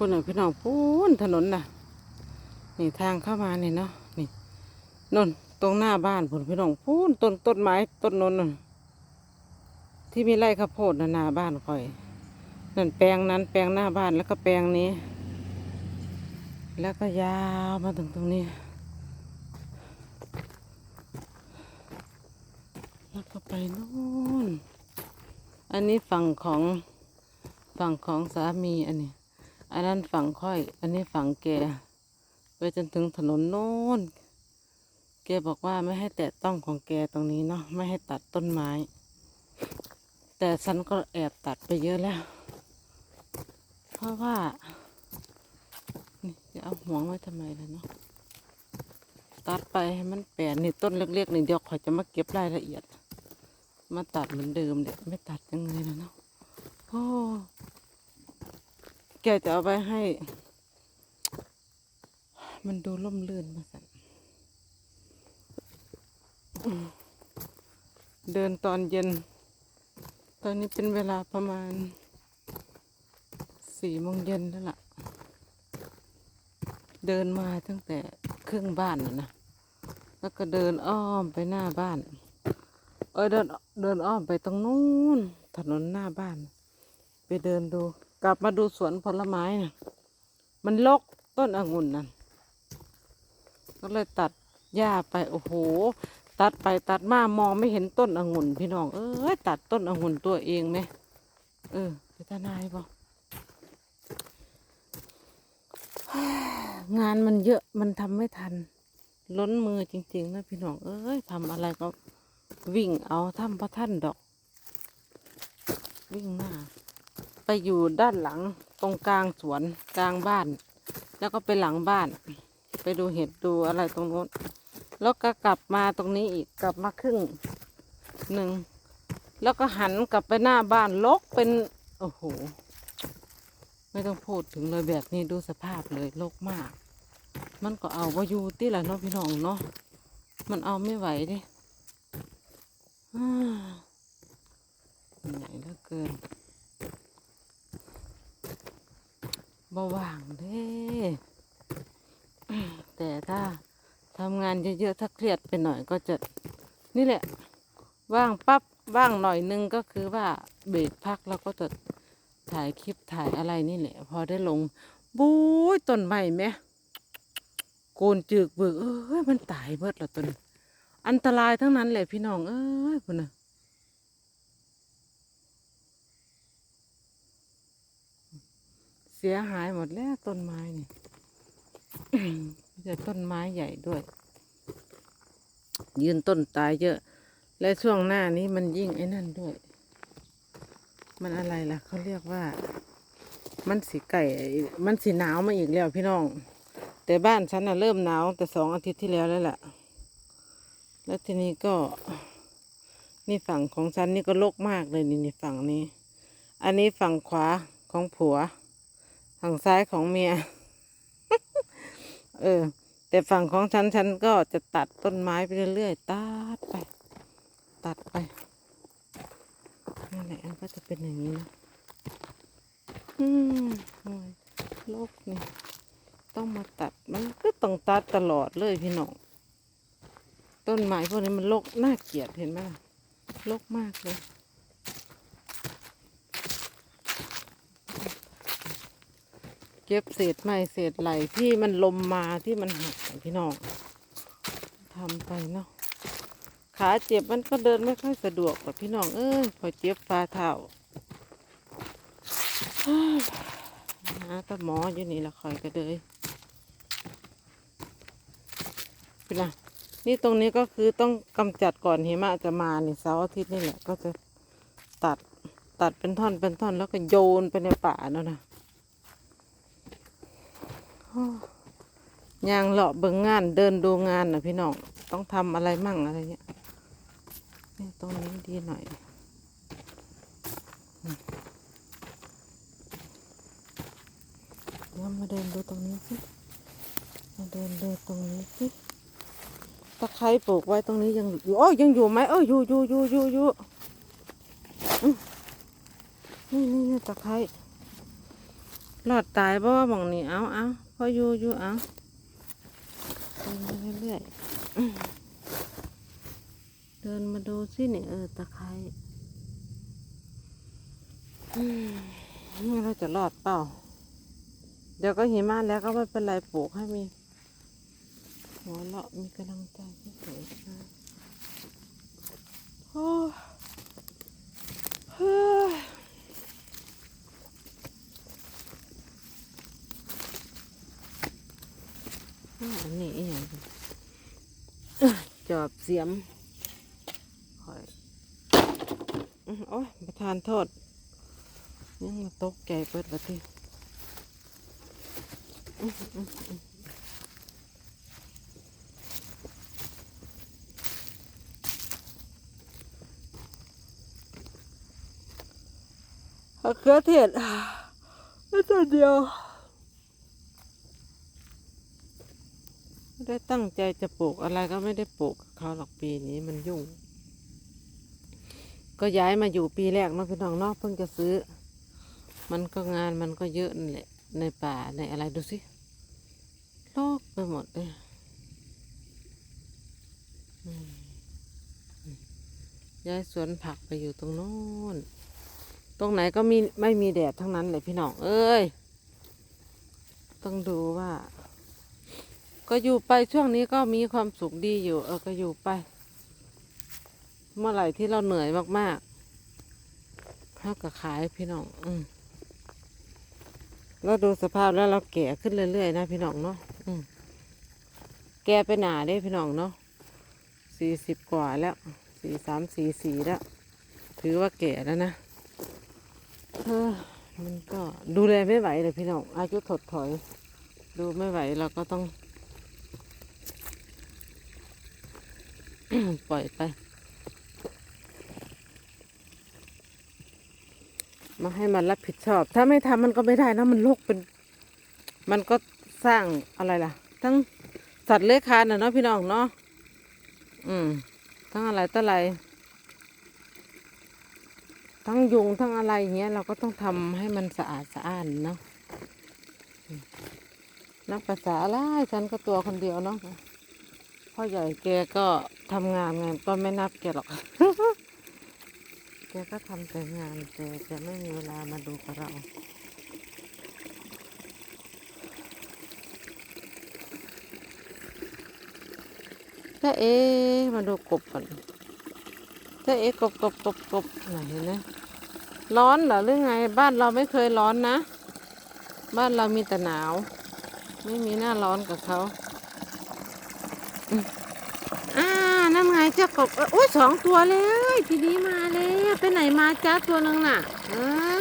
คุณน่ะพี่น้องพูนถนนน่ะ นี่ทางเข้ามาเนี่ยเนาะนี่นนตรงหน้าบ้านผลพี่น้องพูนต้นต้นไม้ต้นนนนที่มีไร่ข้าวโพดน่ะหน้าบ้านคอยนั่นแปลงนั้นแปลงหน้าบ้านแล้วก็แปลงนี้ แล้วก็ยาวมาถึงตรงนี้ แล้วก็ไปนู่น อันนี้ฝั่งของฝั่งของสามีอันนี้ อันนั้นฝั่งค่อย อันนี้ฝั่งแก ไปจนถึงถนนโน้น แกบอกว่าไม่ให้แตะต้องของแกตรงนี้เนาะ ไม่ให้ตัดต้นไม้ แต่ฉันก็แอบตัดไปเยอะแล้ว เพราะว่า นี่จะเอาห่วงไว้ทำไมล่ะเนาะ ตัดไปให้มันแปลนนี่ต้นเล็กๆนี่เดี๋ยวขอยจะมาเก็บรายละเอียด มาตัดเหมือนเดิมเด็ไม่ตัดยังไงล่ะเนาะ โอ้ แกจะเอาไปให้ มันดูล่มลื่นมาสันเดินตอนเย็น ตอนนี้เป็นเวลาประมาณสี่โมงเย็นแล้วล่ะ เดินมาตั้งแต่ครึ่งบ้านนะ แล้วก็เดินอ้อมไปหน้าบ้าน เออเดินเดินอ้อมไปตรงนู้นถนนหน้าบ้าน ไปเดินดู กลับมาดูสวนผลไม้น่ะมันลกต้นองุ่นนั่นก็เลยตัดหญ้าไปโอ้โห ตัดไปตัดมามองไม่เห็นต้นองุ่นพี่น้อง เอ้ยตัดต้นองุ่นตัวเองไหมเออไปทนายบ่งานมันเยอะมันทำไม่ทัน ล้นมือจริงๆนะพี่น้อง เอ้ยทำอะไรก็วิ่งเอาทำพระท่านดอก วิ่งหน้า ไปอยู่ด้านหลังตรงกลางสวนกลางบ้าน แล้วก็ไปหลังบ้าน ไปดูเห็ดดูอะไรตรงโน้น แล้วก็กลับมาตรงนี้อีกกลับมาครึ่งหนึ่งแล้วก็หันกลับไปหน้าบ้านลกเป็นโอ้โหไม่ต้องพูดถึงเลยแบบนี้ดูสภาพเลยลกมาก มันก็เอาว่าอยู่ที่ละเนาะพี่น้องเนาะมันเอาไม่ไหวดิอ่าเหนื่อยเหลือเกิน บ่ว่างเด้แต่ถ้าทำงานเยอะๆถ้าเครียดไปหน่อยก็จะ นี่แหละ ว่างปั๊บว่างหน่อยนึงก็คือว่าเบรกพักแล้วก็จะถ่ายคลิปถ่ายอะไรนี่แหละ พอได้ลงบู๊ยต้นไม้ไหมโกนจึกเบิกเอ้ยมันตายเบิดแล้วตัวนี้อันตรายทั้งนั้นแหละพี่น้องเอ้ยพุ่นน่ะ เสียหายหมดแล้วต้นไม้นี่มีแต่ต้นไม้ใหญ่ด้วย ยืนต้นตายเยอะ และช่วงหน้านี้มันยิ่งไอ้นั่นด้วย มันอะไรล่ะเขาเรียกว่า มันสีไก่ มันสีหนาวมาอีกแล้วพี่น้อง แต่บ้านฉันน่ะเริ่มหนาวแต่สองอาทิตย์ที่แล้วแล้วแหละแล้วทีนี้ก็ นี่ฝั่งของฉันนี่ก็โลกมากเลยนี่นี่ฝั่งนี้ อันนี้ฝั่งขวาของผัว ฝั่งซ้ายของเมีย เออ แต่ฝั่งของฉันฉันก็จะตัดต้นไม้ไปเรื่อยๆ ตัดไป ตัดไปนั่นแหละมันก็จะเป็นอย่างนี้นะ อืมโอ้ยโลกนี่ต้องมาตัด มันก็ต้องตัดตลอดเลยพี่น้อง ต้นไม้พวกนี้มันโลกน่าเกลียดเห็นไหมโลกมากเลย เก็บเศษไม้เศษไหลที่มันลมมาที่มันหักพี่น้องทำไปเนาะขาเจ็บมันก็เดินไม่ค่อยสะดวกหรอกพี่น้องเอ้ยพอเจ็บฝ่าเท้าหาแต่หมออยู่นี่ละคอยก็เลยเป็นไงนี่ตรงนี้ก็คือต้องกำจัดก่อนหิมะจะมาในเสาร์อาทิตย์นี่แหละก็จะตัดตัดเป็นท่อนเป็นท่อนแล้วก็โยนไปในป่าเนาะนะ ยางเลาะเบิ่งงานเดินดูงานนะพี่น้อง ต้องทำอะไรมั่งอะไรเงี้ยนี่ตรงนี้ดีหน่อยเดี๋ยวมาเดินดูตรงนี้สิ มาเดินดูตรงนี้สิ ตะไคร้ปลูกไว้ตรงนี้ยังอยู่โอ้ยังอยู่ไหมเอออยู่อยู่อยู่อยู่อยู่นี่นี่นี่ตะไคร้รอดตายบ่หมองนี่เอาเอา พออยู่อยู่เอาเดินมาเรื่อยๆเดินมาดูสิเนี่ยเออตะไคร้อืมนี่เราจะรอดเปล่า เดี๋ยวก็หิมะแล้วก็ไม่เป็นไรปลูกให้มี หัวเราะมีกำลังใจเฉยๆนะโอ้ยเฮ้ยอ้าวอันนี้อีหยังกันเอ้ยจอบเสียมคอยโอ้ยประทานโทษยังมาตกใจเปิดประทีมะเขือเทศไม่ตัวเดียว ไม่ได้ตั้งใจจะปลูกอะไรก็ไม่ได้ปลูกเขาหรอกปีนี้มันยุ่ง ก็ย้ายมาอยู่ปีแรกเนาะพี่น้องเนาะเพิ่งจะซื้อ มันก็งานมันก็เยอะนั่นแหละในป่าในอะไรดูสิโลกไปหมดเลยย้ายสวนผักไปอยู่ตรงโน้น ตรงไหนก็มีไม่มีแดดทั้งนั้นเลยพี่น้อง เอ้ย ต้องดูว่า ก็อยู่ไปช่วงนี้ก็มีความสุขดีอยู่ เออก็อยู่ไป เมื่อไหร่ที่เราเหนื่อยมากๆเขาก็ขายพี่น้อง อืมเราดูสภาพแล้วเราแก่ขึ้นเรื่อยๆนะพี่น้องเนาะอืมแก่ไปหนาได้พี่น้องเนาะสี่สิบกว่าแล้วสี่สามสี่สี่แล้ว ถือว่าแก่แล้วนะเออมันก็ดูแลไม่ไหวเลยพี่น้องอายุถดถอย ดูไม่ไหวเราก็ต้อง ปล่อยไป มาให้มันรับผิดชอบ ถ้าไม่ทำมันก็ไม่ได้นะ มันโลกเป็น มันก็สร้างอะไรล่ะ ทั้งสัตว์เลื้อยคลานนะเนาะพี่น้องเนาะ อืม ทั้งอะไรต่ออะไร ทั้งยุงทั้งอะไรอย่างเงี้ย เราก็ต้องทำให้มันสะอาดสะอ้านเนาะนับภาษาอะไรฉันก็ตัวคนเดียวเนาะ พ่อใหญ่แกก็ทำงานไงก็ไม่นับแกหรอก แกก็ทำแต่งานแต่จะไม่มีเวลามาดูกับเราถ้าเอ๊มาดูกบก่อนถ้าเอ๊กบกบกบกบไหนเห็นไหมร้อนเหรอหรือไง บ้านเราไม่เคยร้อนนะ บ้านเรามีแต่หนาว ไม่มีหน้าร้อนกับเขา อ่านั่นไงเจ้ากบโอ้ยอุ้ยสองตัวเลยทีนี้มาแล้วไปไหนมาจ้าตัวนึงน่ะ เออ